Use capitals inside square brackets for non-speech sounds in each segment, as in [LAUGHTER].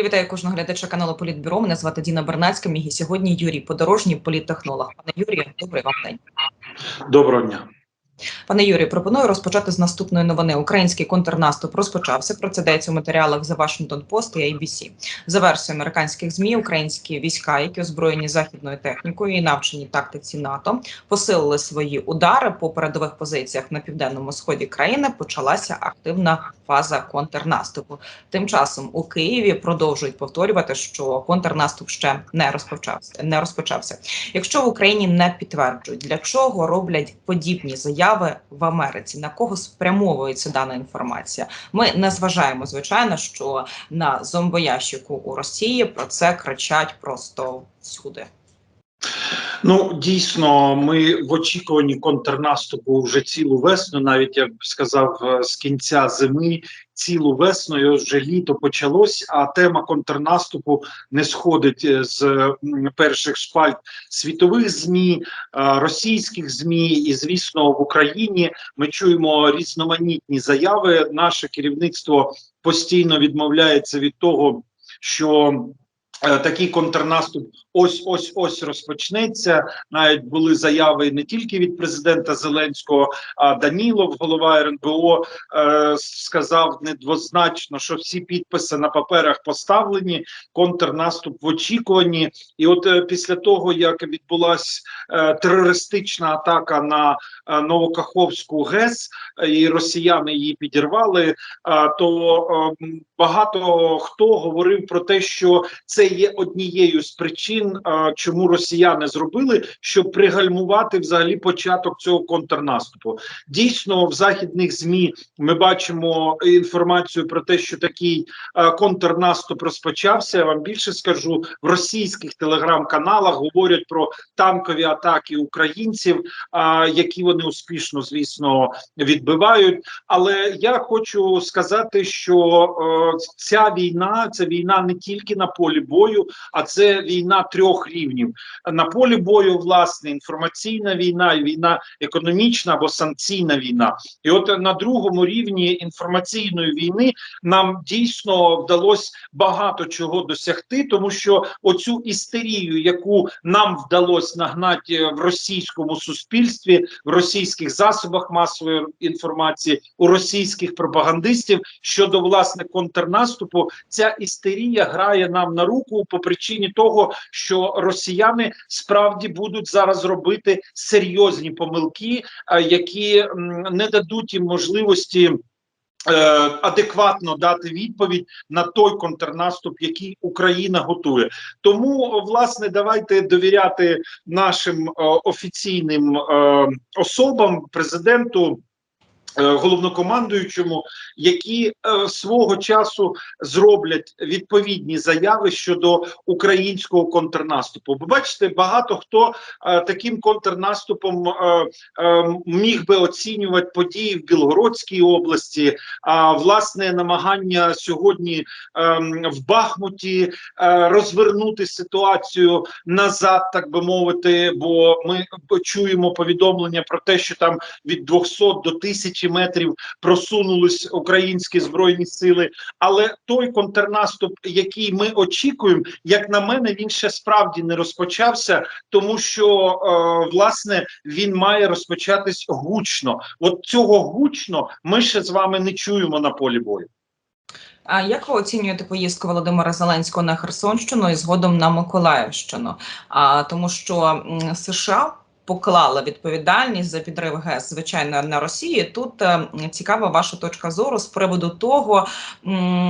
Я вітаю кожного глядача каналу Політбюро. Мене звати Діна Бернацька. Мій сьогодні Юрій Подорожній, політтехнолог. Пане Юрію, добрий вам день. Доброго дня. Пане Юрію, пропоную розпочати з наступної новини. Український контрнаступ розпочався. Про це йдеться у матеріалах The Washington Post і ABC. За версією американських змі, українські війська, які озброєні західною технікою і навчені тактиці НАТО, посилили свої удари по передових позиціях на південному сході країни. Почалася активна фаза контрнаступу. Тим часом у Києві продовжують повторювати, що контрнаступ ще не розпочався. Не розпочався. Якщо в Україні не підтверджують, для чого роблять подібні заяви в Америці, на кого спрямовується дана інформація. Ми не зважаємо, звичайно, що на зомбоящику у Росії про це кричать просто всюди. Ну дійсно, ми в очікуванні контрнаступу вже цілу весну, навіть я б сказав, е, з кінця зими, цілу весну і вже літо почалось. А тема контрнаступу не сходить е, з перших шпальт світових змі, е, російських змі, і звісно, в Україні ми чуємо різноманітні заяви. Наше керівництво постійно відмовляється від того, що Такий контрнаступ ось ось ось розпочнеться. Навіть були заяви не тільки від президента Зеленського, а Данілов, голова РНБО, е, сказав недвозначно, що всі підписи на паперах поставлені. Контрнаступ в очікуванні. І от е, після того, як відбулася е, терористична атака на е, Новокаховську ГЕС, е, і росіяни її підірвали, е, то е, багато хто говорив про те, що це є однією з причин, чому росіяни зробили, щоб пригальмувати взагалі початок цього контрнаступу. Дійсно, в західних змі ми бачимо інформацію про те, що такий контрнаступ розпочався. Я вам більше скажу в російських телеграм-каналах говорять про танкові атаки українців, які вони успішно, звісно, відбивають. Але я хочу сказати, що ця війна це війна не тільки на полі бою, а це війна трьох рівнів. На полі бою, власне, інформаційна війна, війна економічна або санкційна війна. І от на другому рівні інформаційної війни нам дійсно вдалося багато чого досягти, тому що оцю істерію, яку нам вдалося нагнати в російському суспільстві, в російських засобах масової інформації, у російських пропагандистів щодо власне контрнаступу, ця істерія грає нам на руку по причині того, що росіяни справді будуть зараз робити серйозні помилки, е, які не дадуть їм можливості. е, Адекватно дати відповідь на той контрнаступ, який Україна готує. Тому власне давайте довіряти нашим е, офіційним особам, президенту. Е, Головнокомандуючому, які е, свого часу зроблять відповідні заяви щодо українського контрнаступу. Бо бачите, багато хто е, таким контрнаступом міг би оцінювати події в Білгородській області, а власне намагання сьогодні е, в Бахмуті розвернути ситуацію назад, так би мовити. Бо ми чуємо повідомлення про те, що там від 200 до 1000 метрів просунулись українські збройні сили. Але той контрнаступ, який ми очікуємо, як на мене, він ще справді не розпочався, тому що е, власне він має розпочатись гучно. От цього гучно ми ще з вами не чуємо на полі бою. А як ви оцінюєте поїздку Володимира Зеленського на Херсонщину і згодом на Миколаївщину? А тому, що США поклала відповідальність за підрив ГЕС, звичайно, на Росії. Тут е, цікава ваша точка зору з приводу того,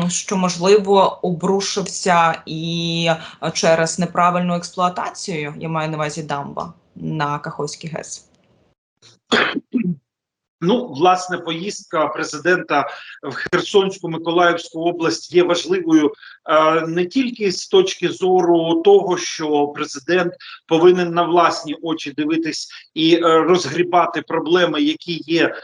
що можливо обрушився і е, через неправильну експлуатацію, я маю на увазі дамба на Каховський ГЕС. Ну, власне, поїздка президента в Херсонську Миколаївську область є важливою не тільки з точки зору того, що президент повинен на власні очі дивитись і е, розгрібати проблеми, які є е,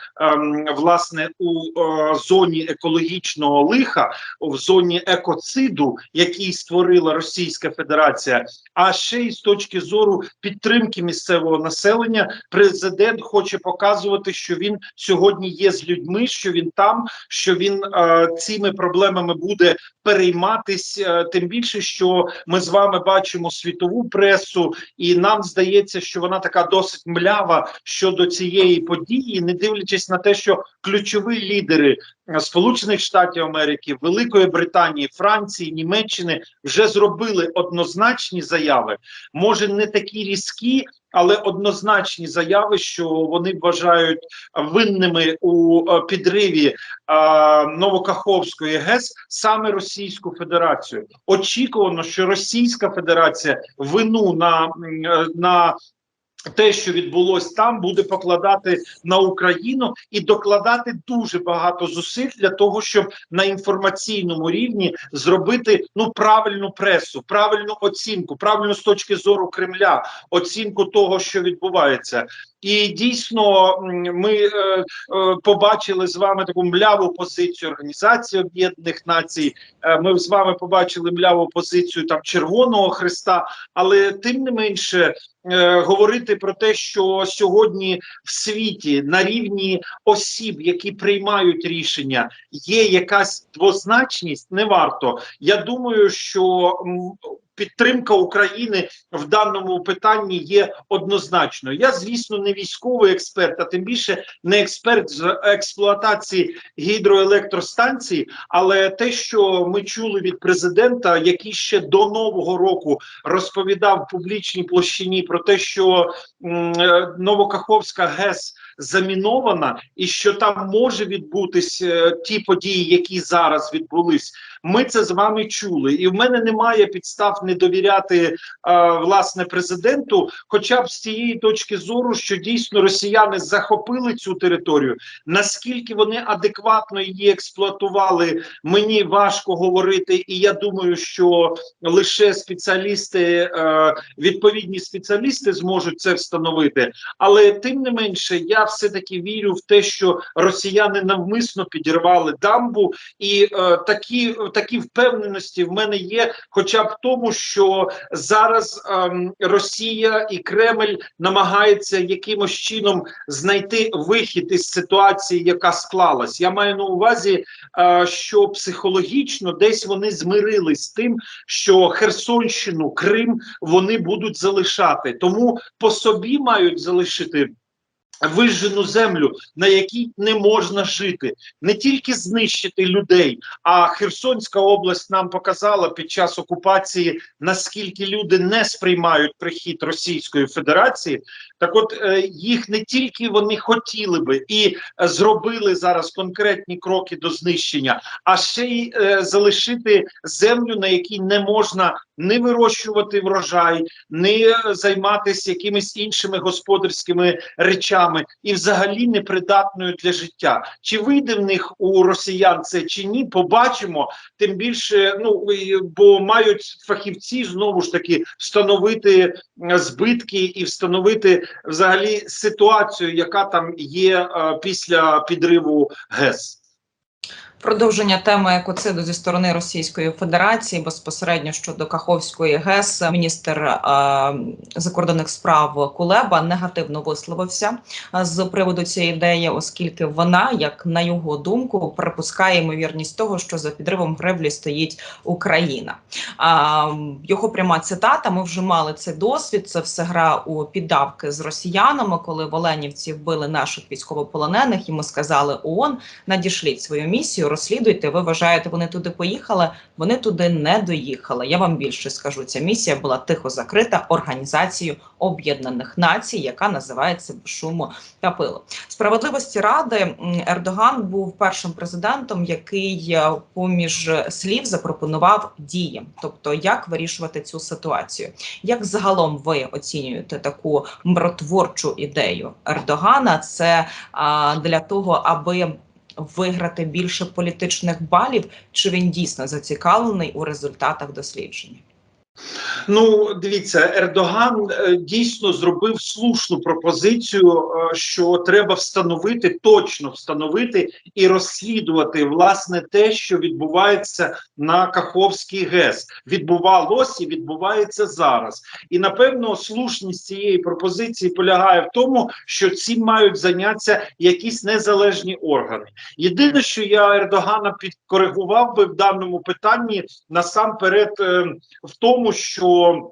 власне у е, зоні екологічного лиха, в зоні екоциду, який створила Російська Федерація. А ще й з точки зору підтримки місцевого населення, президент хоче показувати, що він сьогодні є з людьми, що він там, що він е, цими проблемами буде перейматися займатись, е, тим більше, що ми з вами бачимо світову пресу, і нам здається, що вона така досить млява щодо цієї події, не дивлячись на те, що ключові лідери Сполучених Штатів Америки, Великої Британії, Франції, Німеччини вже зробили однозначні заяви. Може не такі різкі, але однозначні заяви, що вони вважають винними у е, підриві е, Новокаховської ГЕС саме Російську Федерацію. Очікувано, що Російська Федерація вину на, е, на те, що відбулось там, буде покладати на Україну і докладати дуже багато зусиль для того, щоб на інформаційному рівні зробити ну правильну пресу, правильну оцінку, правильну з точки зору Кремля, оцінку того, що відбувається. І дійсно ми е, е, побачили з вами таку мляву позицію Організації Об'єднаних Націй. Е, ми з вами побачили мляву позицію там Червоного Христа, але тим не менше е, говорити про те, що сьогодні в світі на рівні осіб, які приймають рішення, є якась двозначність, не варто. Я думаю, що підтримка України в даному питанні є однозначною. Я, звісно, не військовий експерт, а тим більше не експерт з експлуатації гідроелектростанцій, але те, що ми чули від президента, який ще до нового року розповідав в публічній площині про те, що е, Новокаховська ГЕС замінована, і що там може відбутись е, ті події, які зараз відбулись. Ми це з вами чули, і в мене немає підстав не довіряти е, власне президенту, хоча б з тієї точки зору, що дійсно росіяни захопили цю територію. Наскільки вони адекватно її експлуатували, мені важко говорити, і я думаю, що лише спеціалісти, е, відповідні спеціалісти зможуть це встановити. Але тим не менше, я все таки вірю в те, що росіяни навмисно підірвали дамбу, і е, такі, такі впевненості в мене є, хоча б тому, що зараз ем, Росія і Кремль намагаються якимось чином знайти вихід із ситуації, яка склалась. Я маю на увазі, е, що психологічно десь вони змирились з тим, що Херсонщину, Крим вони будуть залишати, тому по собі мають залишити. Вижену землю, на якій не можна жити, не тільки знищити людей. А Херсонська область нам показала під час окупації, наскільки люди не сприймають прихід Російської Федерації. Так, от е, їх не тільки вони хотіли би і е, зробили зараз конкретні кроки до знищення, а ще й е, залишити землю, на якій не можна не вирощувати врожай, не займатися якимись іншими господарськими речами і взагалі непридатною для життя. Чи вийде в них у росіян це чи ні? Побачимо. Тим більше, ну бо мають фахівці знову ж таки встановити збитки і встановити взагалі ситуацію, яка там є е, після підриву ГЕС. Продовження теми екоциду зі сторони Російської Федерації безпосередньо щодо Каховської ГЕС міністр е, закордонних справ Кулеба негативно висловився е, з приводу цієї ідеї, оскільки вона, як на його думку, припускає ймовірність того, що за підривом греблі стоїть Україна. А, його пряма цитата: ми вже мали цей досвід. Це все гра у піддавки з росіянами, коли в Оленівці вбили наших військовополонених, і ми сказали ООН, надішліть свою місію, розслідуйте. Ви вважаєте, вони туди поїхали? Вони туди не доїхали. Я вам більше скажу. Ця місія була тихо закрита організацією Об'єднаних Націй, яка називається «Без шуму та пилу. Справедливості ради Ердоган був першим президентом, який е, поміж слів запропонував дії, тобто як вирішувати цю ситуацію. Як загалом ви оцінюєте таку миротворчу ідею Ердогана? Це а, для того, аби виграти більше політичних балів, чи він дійсно зацікавлений у результатах дослідження? Ну, дивіться, Ердоган е, дійсно зробив слушну пропозицію, е, що треба встановити, точно встановити і розслідувати власне те, що відбувається на Каховській ГЕС. Відбувалося і відбувається зараз. І напевно, слушність цієї пропозиції полягає в тому, що цим мають зайнятися якісь незалежні органи. Єдине, що я Ердогана підкоригував би в даному питанні насамперед е, в тому, що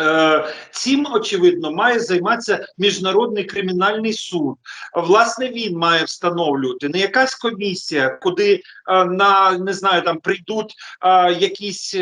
Е, Цим очевидно має займатися міжнародний кримінальний суд. Власне, він має встановлювати не якась комісія, куди е, на не знаю, там прийдуть е, якісь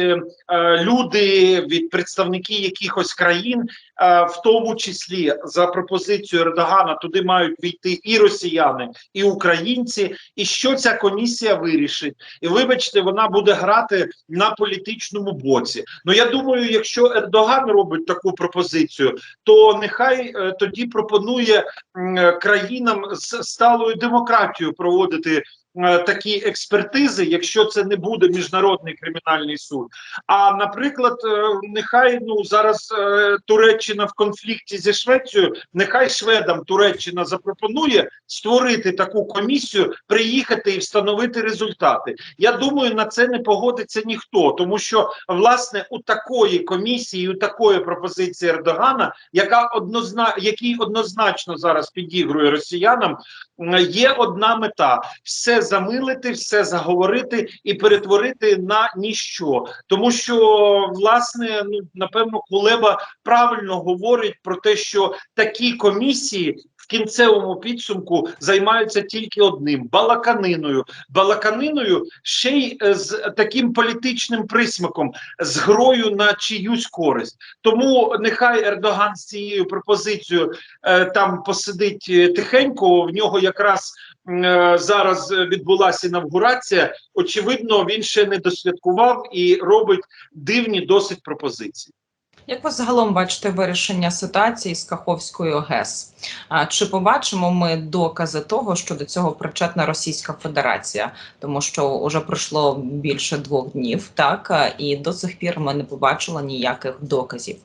люди від представників якихось країн, в тому числі за пропозицією Ердогана, туди мають війти і росіяни, і українці. І що ця комісія вирішить? І вибачте, вона буде грати на політичному боці. Ну я думаю, якщо Ердоган робить таку пропозицію, то нехай е, тоді пропонує е, країнам з сталою демократією проводити. Е, Такі експертизи, якщо це не буде міжнародний кримінальний суд. А наприклад, е, нехай ну зараз е, Туреччина в конфлікті зі Швецією, нехай шведам Туреччина запропонує створити таку комісію, приїхати і встановити результати. Я думаю, на це не погодиться ніхто, тому що власне у такої комісії, у такої пропозиції Ердогана, яка однозна, який однозначно зараз підігрує росіянам, є одна мета: все замилити, все заговорити і перетворити на ніщо, тому що власне ну напевно Кулеба правильно говорить про те, що такі комісії. В кінцевому підсумку займаються тільки одним балаканиною. Балаканиною ще й е, з таким політичним присмаком, з грою на чиюсь користь. Тому нехай Ердоган з цією пропозицією е, там посидить е, тихенько. В нього якраз зараз е, відбулася інавгурація. Очевидно, він ще не дослідкував і робить дивні досить пропозиції. Як ви загалом бачите вирішення ситуації з Каховською ГЕС? А чи побачимо ми докази того, що до цього причетна Російська Федерація, тому що вже пройшло більше двох днів, так і до сих пір ми не побачили ніяких доказів.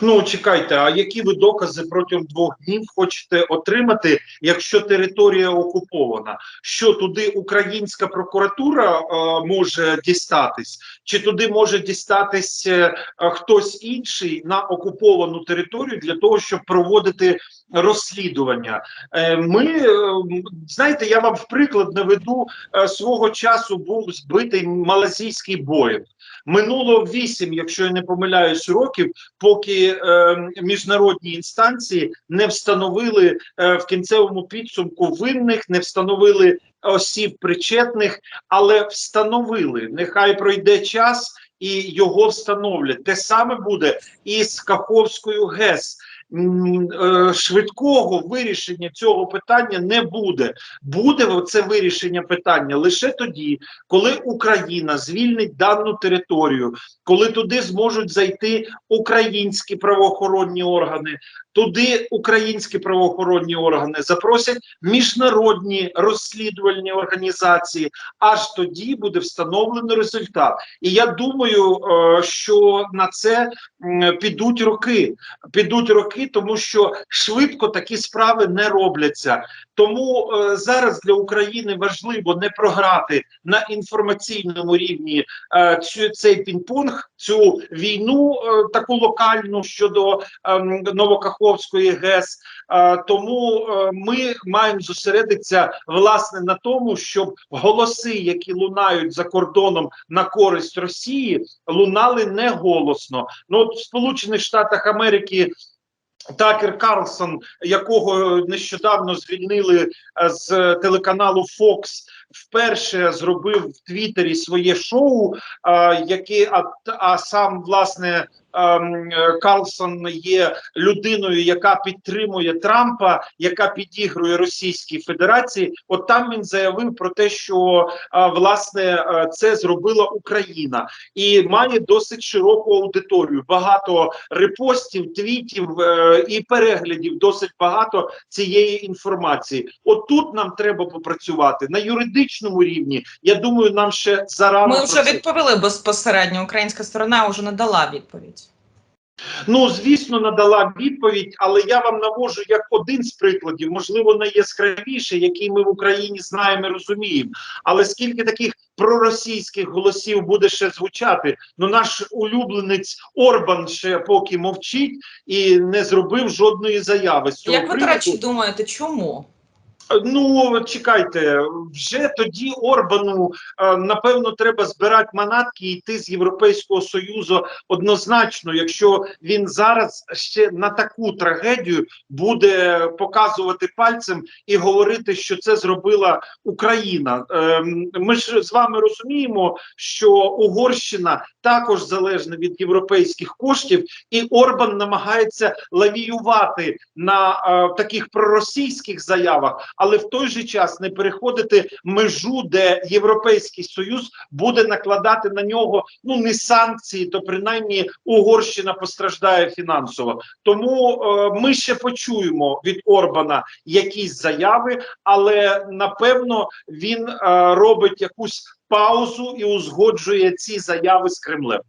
Ну чекайте, а які ви докази протягом двох днів хочете отримати, якщо територія окупована? Що туди українська прокуратура е, може дістатись, чи туди може дістатись е, хтось інший на окуповану територію для того, щоб проводити розслідування? Е, ми е, знаєте, я вам в приклад наведу е, свого часу був збитий малазійський боєм. Минуло вісім, якщо я не помиляюсь, років, поки е, міжнародні інстанції не встановили е, в кінцевому підсумку винних, не встановили осіб причетних, але встановили. Нехай пройде час і його встановлять. Те саме буде і з Каховською ГЕС. Е, Швидкого вирішення цього питання не буде. Буде це вирішення питання лише тоді, коли Україна звільнить дану територію, коли туди зможуть зайти українські правоохоронні органи, туди українські правоохоронні органи запросять міжнародні розслідувальні організації. Аж тоді буде встановлено результат. І я думаю, е, що на це підуть роки. Підуть роки, тому що швидко такі справи не робляться. Тому е, зараз для України важливо не програти на інформаційному рівні е, цю цей пінг-понг, цю війну таку локальну щодо ем, Новокаховської ГЕС. Тому е, ми маємо зосередитися власне на тому, щоб голоси, які лунають за кордоном на користь Росії, лунали не голосно. Ну от в Сполучених Штатах Америки. Такер Карлсон, якого нещодавно звільнили е, з телеканалу Fox, вперше зробив в Твіттері своє шоу, е, яке а, а сам власне ем, Карлсон є людиною, яка підтримує Трампа, яка підігрує Російській Федерації. От там він заявив про те, що е, власне е, це зробила Україна і має досить широку аудиторію. Багато репостів, твітів і переглядів. Досить багато цієї інформації. От тут нам треба попрацювати на юридичному політичному рівні, я думаю, нам ще зарано Ми вже відповіли безпосередньо. Українська сторона вже надала відповідь. Ну, звісно, надала відповідь, але я вам навожу як один з прикладів, можливо, найяскравіший, який ми в Україні знаємо і розуміємо. Але скільки таких проросійських голосів буде ще звучати? Ну, наш улюбленець Орбан ще поки мовчить і не зробив жодної заяви. З цього Як ви, до речі, думаєте, чому? Ну чекайте, вже тоді Орбану е, напевно треба збирати манатки і йти з Європейського союзу однозначно, якщо він зараз ще на таку трагедію буде показувати пальцем і говорити, що це зробила Україна. Ем, Ми ж з вами розуміємо, що Угорщина також залежна від європейських коштів, і Орбан намагається лавіювати на е, таких проросійських заявах, але в той же час не переходити межу, де Європейський Союз буде накладати на нього ну не санкції, то принаймні Угорщина постраждає фінансово. Тому е, ми ще почуємо від Орбана якісь заяви, але напевно він е, робить якусь паузу і узгоджує ці заяви з Кремлем.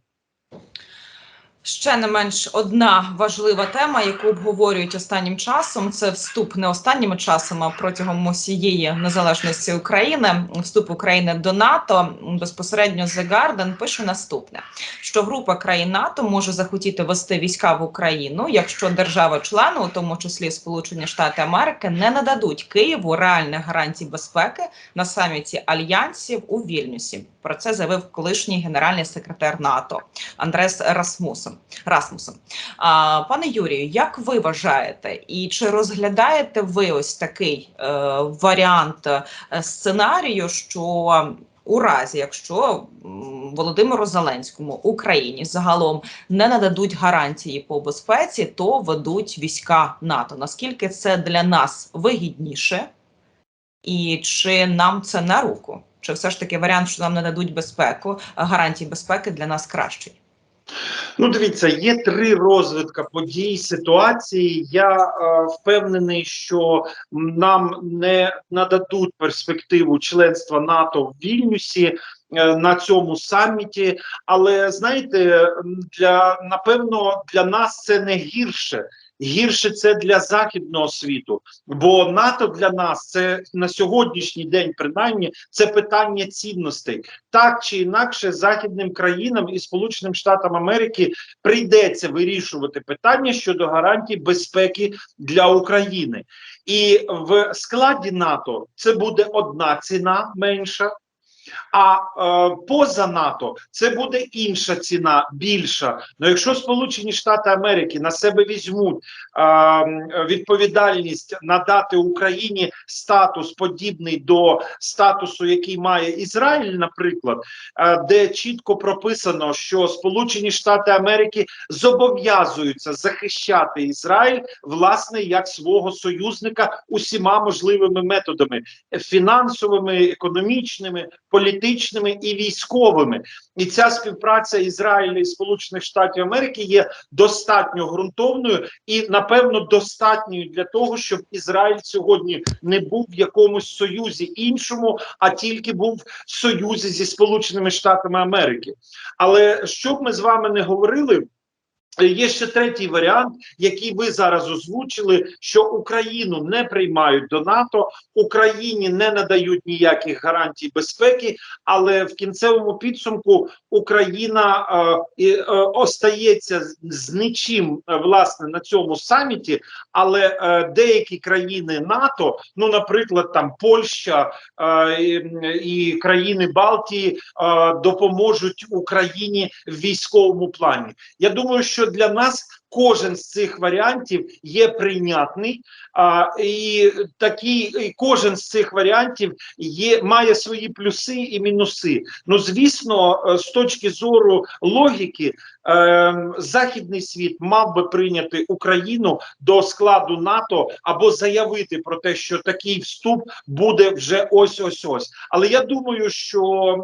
Ще не менш одна важлива тема, яку обговорюють останнім часом. Це вступ не останнім часом, а протягом усієї незалежності України. Вступ України до НАТО безпосередньо The Guardian пише наступне: що група країн НАТО може захотіти вести війська в Україну, якщо держава-члени, у тому числі Сполучені Штати Америки, не нададуть Києву реальних гарантій безпеки на саміті альянсів у Вільнюсі. Про це заявив колишній генеральний секретар НАТО Андрес Расмусен. Расмусен. А, пане Юрію, як ви вважаєте, і чи розглядаєте ви ось такий е, варіант е, сценарію, що у разі, якщо Володимиру Зеленському Україні загалом не нададуть гарантії по безпеці, то ведуть війська НАТО? Наскільки це для нас вигідніше, і чи нам це на руку? Чи все ж таки варіант, що нам не дадуть безпеку, гарантії безпеки для нас кращий? Ну, дивіться, є три розвитка подій ситуації. Я е, впевнений, що нам не нададуть перспективу членства НАТО в Вільнюсі е, на цьому саміті. Але знаєте, для напевно для нас це не гірше. Гірше це для західного світу, бо НАТО для нас це на сьогоднішній день, принаймні, це питання цінностей. Так чи інакше, західним країнам і Сполученим Штатам Америки прийдеться вирішувати питання щодо гарантій безпеки для України, і в складі НАТО це буде одна ціна менша. А е, поза НАТО це буде інша ціна, більша. Ну якщо Сполучені Штати Америки на себе візьмуть е, відповідальність надати Україні статус подібний до статусу, який має Ізраїль, наприклад, е, де чітко прописано, що Сполучені Штати Америки зобов'язуються захищати Ізраїль власне як свого союзника усіма можливими методами фінансовими, економічними, політичними і військовими. І ця співпраця Ізраїля і Сполучених Штатів Америки є достатньо ґрунтовною і напевно достатньою для того, щоб Ізраїль сьогодні не був в якомусь союзі іншому, а тільки був в союзі зі Сполученими Штатами Америки. Але що б ми з вами не говорили. Є ще третій варіант, який ви зараз озвучили: що Україну не приймають до НАТО, Україні не надають ніяких гарантій безпеки, але в кінцевому підсумку Україна е, е, остається з- нічим е, власне на цьому саміті. Але е, деякі країни НАТО, ну наприклад, там Польща е, і країни Балтії, е, допоможуть Україні в військовому плані. Я думаю, що для нас кожен з цих варіантів є прийнятний, і такий і кожен з цих варіантів є має свої плюси і мінуси. Ну звісно, е, з точки зору логіки, е, західний світ мав би прийняти Україну до складу НАТО або заявити про те, що такий вступ буде вже ось ось ось. Але я думаю, що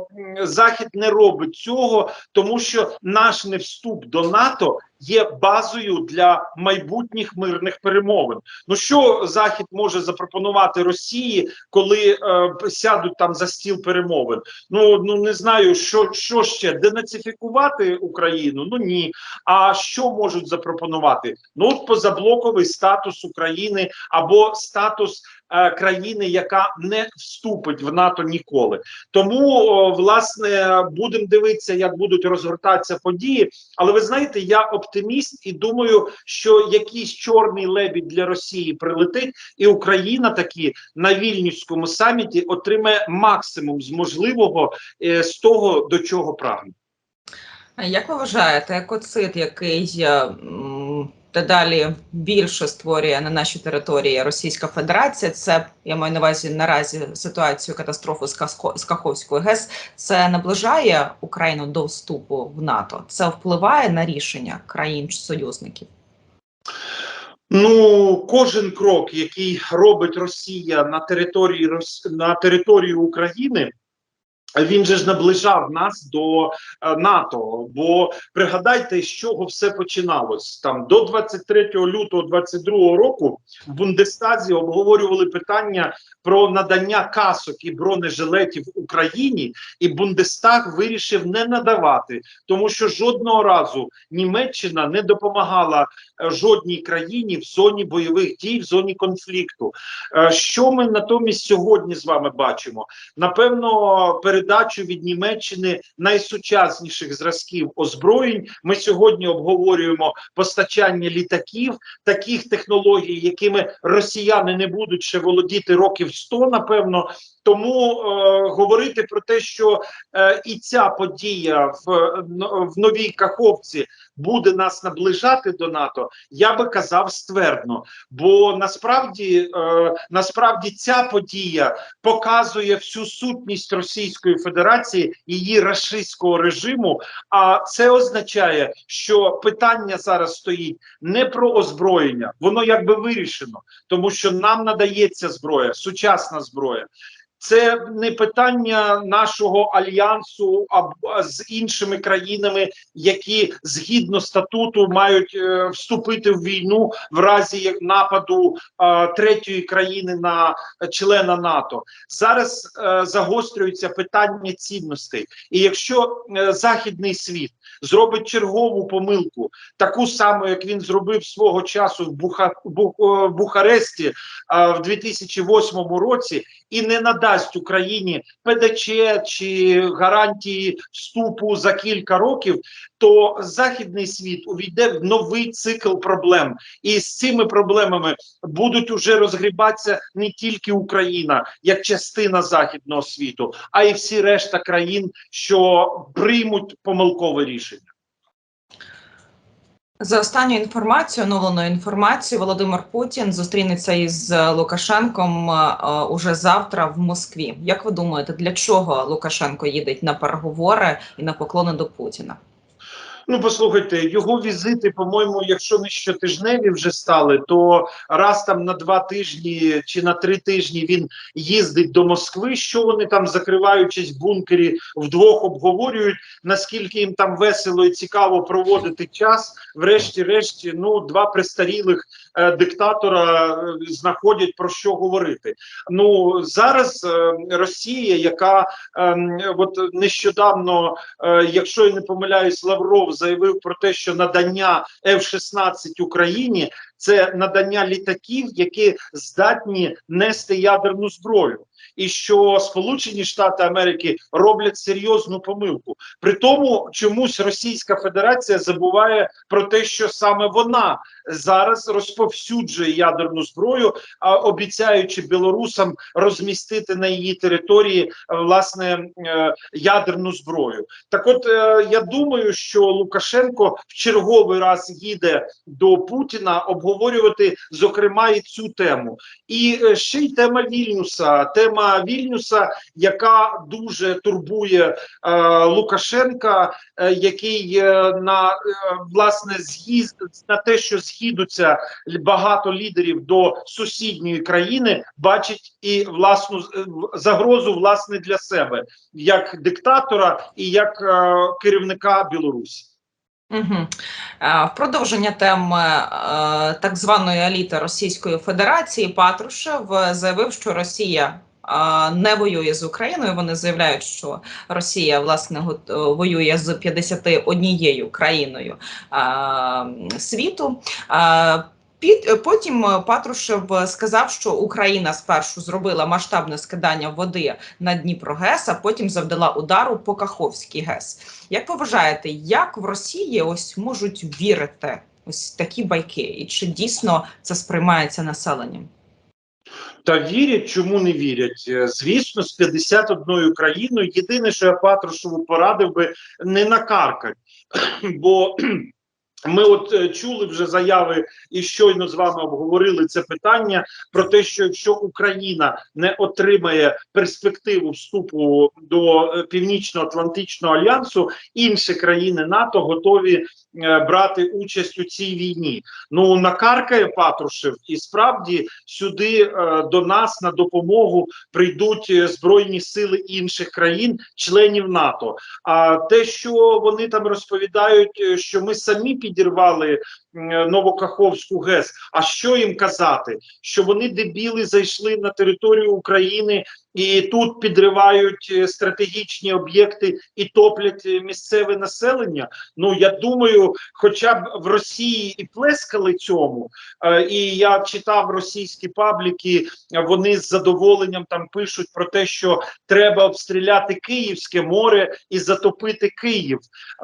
Захід не робить цього, тому що наш не вступ до НАТО є базою для майбутніх мирних перемовин. Ну що Захід може запропонувати Росії, коли е, сядуть там за стіл перемовин? Ну ну не знаю, що, що ще денацифікувати Україну? Ну ні. А що можуть запропонувати? Ну от позаблоковий статус України або статус е, країни, яка не вступить в НАТО ніколи. Тому власне будемо дивитися, як будуть розгортатися події. Але ви знаєте, я оптиміст і думаю, що якийсь чорний лебідь для Росії прилетить, і Україна таки на вільнюському саміті отримає максимум з можливого е, з того, до чого прагне. Як ви вважаєте, екоцид, який е, дедалі більше створює на нашій території Російська Федерація, це я маю на увазі наразі ситуацію катастрофу з Каховською ГЕС, це наближає Україну до вступу в НАТО? Це впливає на рішення країн-союзників? Ну, кожен крок, який робить Росія на території на території України. Він же ж наближав нас до е, НАТО. Бо пригадайте, з чого все починалось там до 23 лютого 22 року. В Бундестазі обговорювали питання про надання касок і бронежилетів Україні, і Бундестаг вирішив не надавати, тому що жодного разу Німеччина не допомагала жодній країні в зоні бойових дій, в зоні конфлікту. Е, Що ми натомість сьогодні з вами бачимо? Напевно, передачу від Німеччини найсучасніших зразків озброєнь. Ми сьогодні обговорюємо постачання літаків, таких технологій, якими росіяни не будуть ще володіти років 100, напевно. Тому е, говорити про те, що е, і ця подія в, в новій Каховці буде нас наближати до НАТО, я би казав ствердно. Бо насправді, е, насправді ця подія показує всю сутність Російської Федерації, її рашистського режиму. А це означає, що питання зараз стоїть не про озброєння, воно якби вирішено, тому що нам надається зброя, сучасна зброя. Це не питання нашого альянсу з іншими країнами, які згідно статуту мають е, вступити в війну в разі нападу е, третьої країни на члена НАТО. Зараз е, загострюється питання цінностей, і якщо е, західний світ зробить чергову помилку, таку саму, як він зробив свого часу в Буха, Бу, е, Бухаресті е, в 2008 році, і не надасть Україні ПДЧ чи гарантії вступу за кілька років, то західний світ увійде в новий цикл проблем, і з цими проблемами будуть уже розгрібатися не тільки Україна як частина західного світу, а й всі решта країн, що приймуть помилкове рішення. За останню інформацію, оновленою інформацією, Володимир Путін зустрінеться із е, Лукашенком е, е, уже завтра в Москві. Як ви думаєте, для чого Лукашенко їде на переговори і на поклони до Путіна? Ну, послухайте, його візити, по-моєму, якщо не щотижневі вже стали, то раз там на два тижні чи на три тижні він їздить до Москви. Що вони там, закриваючись в бункері, вдвох обговорюють, наскільки їм там весело і цікаво проводити час. Врешті-решті, ну, два престарілих диктатора е, знаходять про що говорити. Ну зараз е, Росія, яка е, от нещодавно, е, якщо я не помиляюсь, Лавров заявив про те, що надання F-16 Україні це надання літаків, які здатні нести ядерну зброю, і що Сполучені Штати Америки роблять серйозну помилку. При тому чомусь Російська Федерація забуває про те, що саме вона зараз розповсюджує ядерну зброю, обіцяючи білорусам розмістити на її території е, власне е, ядерну зброю. Так, от е, я думаю, що Лукашенко в черговий раз їде до Путіна обговорювати, зокрема, і цю тему. І е, ще й тема Вільнюса. Тема Вільнюса, яка дуже турбує е, Лукашенка, е, який е, на е, власне з'їзд на те, що з'їдуться багато лідерів до сусідньої країни, бачить і власну е, загрозу власне для себе як диктатора і як е, керівника Білорусі. Угу. В продовження теми е, так званої еліти Російської Федерації Патрушев е, заявив, що Росія е, не воює з Україною. Вони заявляють, що Росія власне е, воює з 51 країною е, світу. Е, Під е, потім е, Патрушев е, сказав, що Україна спершу зробила масштабне скидання води на Дніпро ГЕС, а потім завдала удару по Каховській ГЕС. Як ви вважаєте, як в Росії ось можуть вірити ось такі байки, і чи дійсно це сприймається населенням? Та вірять, чому не вірять? Звісно, з 51 країною. Єдине, що я Патрушеву порадив би не накаркать, [CLEARS THROAT] бо ми от е, чули вже заяви і щойно з вами обговорили це питання про те, що якщо Україна не отримає перспективу вступу до е, Північно-Атлантичного альянсу, інші країни НАТО готові брати участь у цій війні. Ну накаркає Патрушев, і справді сюди е, до нас на допомогу прийдуть е, збройні сили інших країн, членів НАТО. А те, що вони там розповідають, е, що ми самі підірвали Новокаховську ГЕС. А що їм казати? Що вони дебіли зайшли на територію України і тут підривають е, стратегічні об'єкти і топлять е, місцеве населення. Ну я думаю, хоча б в Росії і плескали цьому. Е, і я читав російські пабліки, е, вони з задоволенням там пишуть про те, що треба обстріляти Київське море і затопити Київ.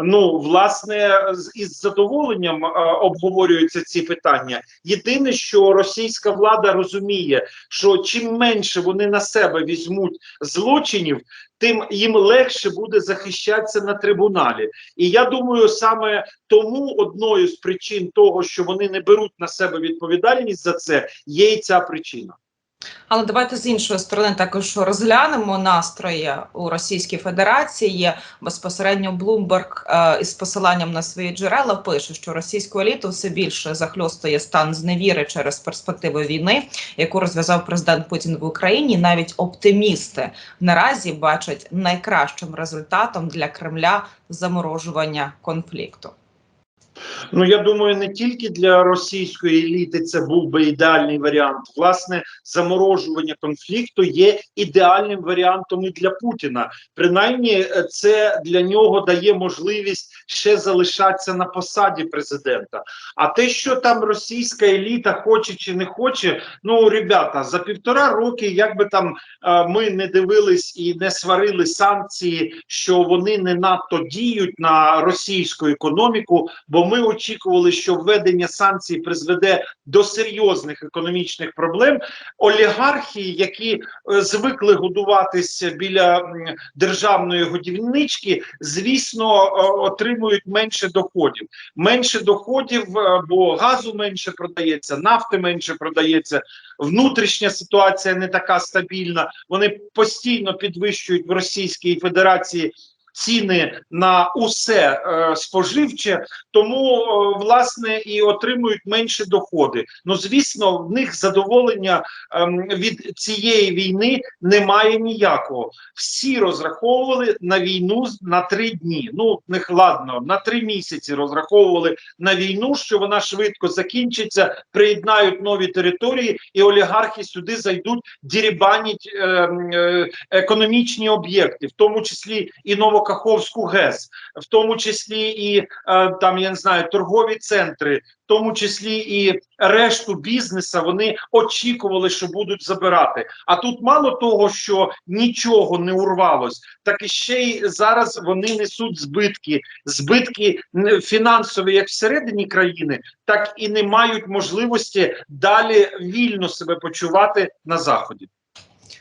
Ну, власне, із задоволенням е, обговорюються ці питання. Єдине, що російська влада розуміє, що чим менше вони на себе візьмуть злочинів, тим їм легше буде захищатися на трибуналі. І я думаю, саме тому одною з причин того, що вони не беруть на себе відповідальність за це, є і ця причина. Але давайте з іншої сторони також розглянемо настрої у Російській Федерації. Безпосередньо Блумберг із посиланням на свої джерела пише, що російську еліту все більше захльостує стан зневіри через перспективи війни, яку розв'язав президент Путін в Україні. Навіть оптимісти наразі бачать найкращим результатом для Кремля заморожування конфлікту. Ну я думаю, не тільки для російської еліти це був би ідеальний варіант. Власне, заморожування конфлікту є ідеальним варіантом і для Путіна. Принаймні, е, це для нього дає можливість ще залишатися на посаді президента. А те, що там російська еліта хоче чи не хоче, ну ребята, за півтора роки, як би там е, ми не дивились і не сварили санкції, що вони не надто діють на російську економіку, бо ми очікували, що введення санкцій призведе до серйозних економічних проблем. Олігархи, які е, звикли годуватися біля державної годівнички, звісно, е, отримують менше доходів. Менше доходів, е, бо газу менше продається, нафти менше продається. Внутрішня ситуація не така стабільна. Вони постійно підвищують в Російській Федерації. Ціни на усе е, споживче, тому е, власне і отримують менше доходи. Ну звісно, в них задоволення ем, від цієї війни немає ніякого. Всі розраховували на війну на три дні. Ну не ладно, на три місяці розраховували на війну, що вона швидко закінчиться, приєднають нові території, і олігархи сюди зайдуть, дірібанять е, е, економічні об'єкти, в тому числі і Новокаховську ГЕС, в тому числі і е, там я не знаю торгові центри, в тому числі і решту бізнеса. Вони очікували, що будуть забирати. А тут мало того, що нічого не урвалось, так і ще й зараз вони несуть збитки, збитки фінансові як всередині країни, так і не мають можливості далі вільно себе почувати на заході.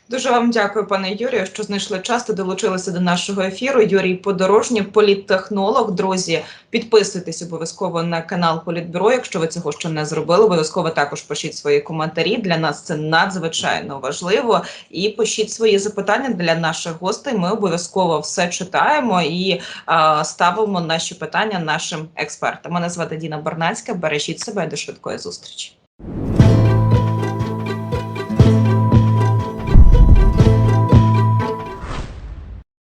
Дуже вам дякую, пане Юрію, що знайшли час та долучилися до нашого ефіру. Юрій Подорожній, політтехнолог. Друзі, підписуйтесь обов'язково на канал Політбюро. Якщо ви цього ще не зробили, обов'язково також пишіть свої коментарі. Для нас це надзвичайно важливо. І пишіть свої запитання для наших гостей. Ми обов'язково все читаємо і а, ставимо наші питання нашим експертам. Мене звати Діна Барнацька. Бережіть себе до швидкої зустрічі.